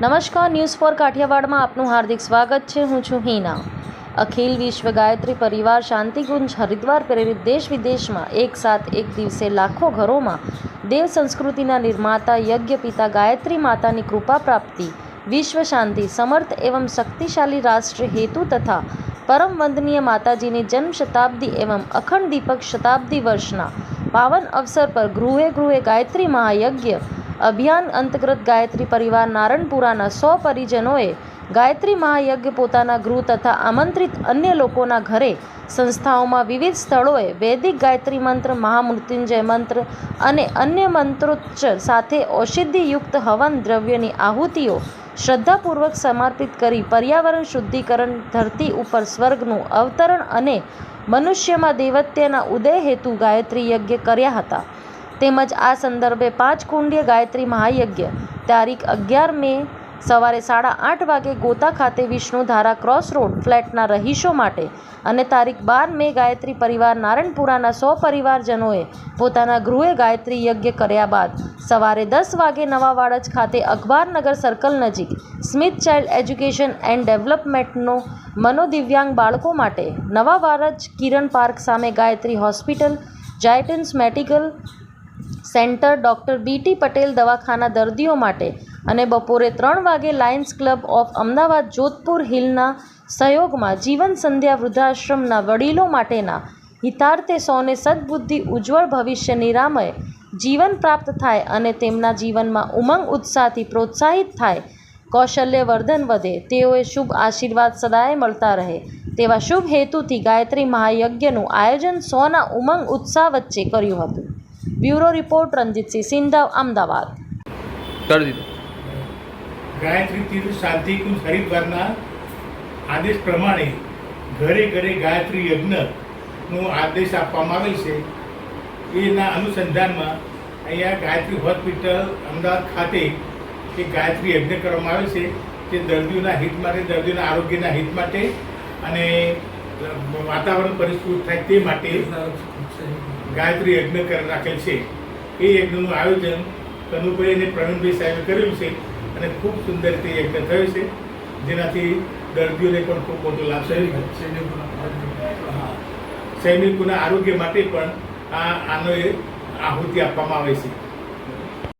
નમસ્કાર news for કાઠિયાવાડમાં આપનું હાર્દિક સ્વાગત છે. હું છું હિના. અખિલ વિશ્વ ગાયત્રી પરિવાર શાંતિકુંજ હરિદ્વાર પ્રેરિત દેશ વિદેશમાં એક સાથ એક દિવસે લાખો ઘરોમાં દેવ સંસ્કૃતિના નિર્માતા, યજ્ઞ પિતા, ગાયત્રી માતાની કૃપા પ્રાપ્તિ, વિશ્વ શાંતિ, સમર્થ એવં શક્તિશાળી રાષ્ટ્ર હેતુ તથા પરમ વંદનીય માતાજીની જન્મ શતાબ્દી એવં અખંડ દીપક શતાબ્દી વર્ષના પાવન અવસર પર ગૃહે ગૃહે ગાયત્રી મહાયજ્ઞ અભિયાન અંતર્ગત ગાયત્રી પરિવાર નારણપુરાના સો પરિજનોએ ગાયત્રી મહાયજ્ઞ પોતાના ગૃહ તથા આમંત્રિત અન્ય લોકોના ઘરે સંસ્થાઓમાં વિવિધ સ્થળોએ વૈદિક ગાયત્રી મંત્ર, મહામૃત્યુંજય મંત્ર અને અન્ય મંત્રોચ્ચ સાથે ઔષધિયુક્ત હવન દ્રવ્યની આહુતિઓ શ્રદ્ધાપૂર્વક સમર્પિત કરી પર્યાવરણ શુદ્ધિકરણ, ધરતી ઉપર સ્વર્ગનું અવતરણ અને મનુષ્યમાં દેવત્યના ઉદય હેતુ ગાયત્રી યજ્ઞ કર્યા હતા. તેમજ આ સંદર્ભે પાંચ કુંડીય ગાયત્રી મહાયજ્ઞ, તારીખ અગિયાર મે સવારે સાડા આઠ વાગે ગોતા ખાતે વિષ્ણુધારા ક્રોસ રોડ ફ્લેટના રહીશો માટે અને તારીખ બાર મે ગાયત્રી પરિવાર નારણપુરાના સો પરિવારજનોએ પોતાના ગૃહે ગાયત્રી યજ્ઞ કર્યા બાદ સવારે દસ વાગે નવા વાડજ ખાતે અખબારનગર સર્કલ નજીક સ્મિથ ચાઇલ્ડ એજ્યુકેશન એન્ડ ડેવલપમેન્ટનો મનોદિવ્યાંગ બાળકો માટે નવા વાડજ કિરણ પાર્ક સામે Gayatri hospital, giants medical centre doctor BT Patel દવાખાના દર્દીઓ માટે અને બપોરે ત્રણ વાગે lions club of Ahmedabad Jodhpur હિલના સહયોગમાં જીવન સંધ્યા વૃદ્ધાશ્રમના વડીલો માટેના હિતાર્થે સૌને સદબુદ્ધિ, ઉજ્જવળ ભવિષ્ય, નિરામય જીવન પ્રાપ્ત થાય અને તેમના જીવનમાં ઉમંગ, ઉત્સાહથી પ્રોત્સાહિત થાય કૌશલ્ય વર્ધન વધે, તેઓએ શુભ આશીર્વાદ સદાય મળતા રહે, તેવા શુભ હેતુથી ગાયત્રી મહાયજ્ઞનું આયોજન સોના ઉમંગ, ઉત્સાહ વચ્ચે કર્યું હતું. Bureau report Ranjitsinh Sindhav Ahmedabad. કરી દીધું. ગાયત્રી તીર્થ શાંતિકુંજ હરિદ્વારના આદેશ પ્રમાણે ઘરે ઘરે ગાયત્રી યજ્ઞનો આદેશ આપવામાં આવેલ છે. એના અનુસંધાનમાં અહીંયા ગાયત્રી હોસ્પિટલ અમદાવાદ ખાતે એ ગાયત્રી યજ્ઞ કરવામાં આવે છે. જે દર્દીઓના હિત માટે દર્દીઓના આરોગ્યના હિત માટે અને વાતાવરણ પરિસ્થિતિ થાય તે માટે ગાયત્રી યજ્ઞ કરી રાખેલ છે. એ યજ્ઞનું આયોજન કનુભાઈ અને પ્રવીણભાઈ સાહેબે કર્યું છે અને ખૂબ સુંદર રીતે યજ્ઞ થયો છે. જેનાથી દર્દીઓને પણ ખૂબ મોટો લાભ થયો. સૈનિકોના આરોગ્ય માટે પણ આ આનો એ આહુતિ આપવામાં આવે છે.